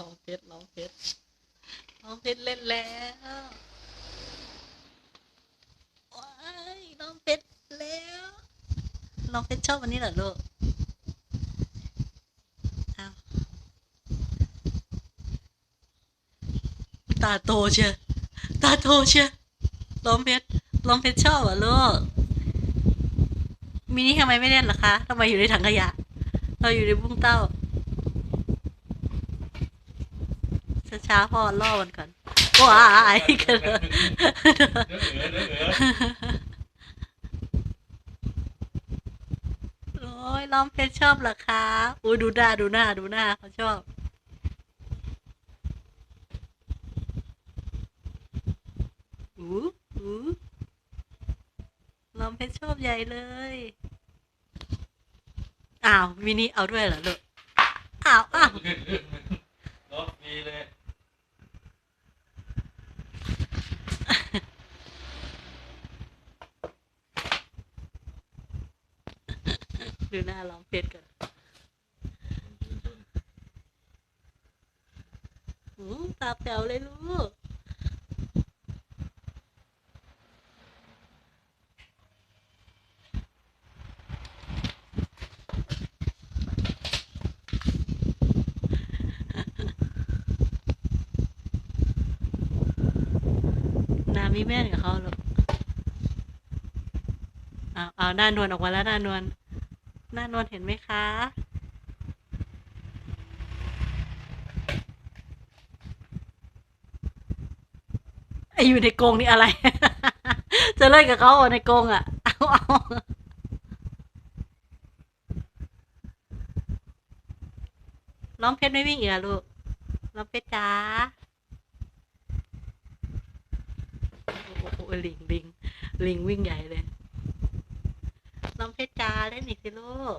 ลองเพชรลองเพชรลองเพชรเล่นแล้วว้ายลองเพชรแล้วลองเพชรชอบวันนี้เหรอลูกอ้าตาโตเชียวตาโตเชียวลองเพชรลองเพชรชอบเหรอลูกมินี่ทำไมไม่เล่นล่ะคะทำไมอยู่ในถังขยะ เราอยู่ในบุ้งเต้า ช้าๆพอล่อมันก่อนว้ายกันเลยเดี๋ยวเหลือเดี๋ยวเหลือโอ้ยล้อมเพชรชอบเหรอคะอุ้ยดูหน้าดูหน้าดูหน้าเขาชอบอู้อู้ล้อมเพชรชอบใหญ่เลยอ้าวมินิเอาด้วยเหรอลูกอ้าวอ้าว รถมีเลย ดูหน้าล้อมเพชรกันอืมตาแป๋วเลยลูกนามีแม่นกับเขาหรอกเอาเอาหน้านวลออกมาแล้วหน้านวล หน้านวลเห็นไหมคะ ไออยู่ในกรงนี่อะไร จะเล่นกับเขาในกรงอะ เอาเอาล้อมเพชรไม่วิ่งอีกเหรอลูกล้อมเพชรจ้าโอ้โหลิงลิงลิงวิ่งใหญ่เลย ล้อมเพชรจ้าเล่นอีกสิลูก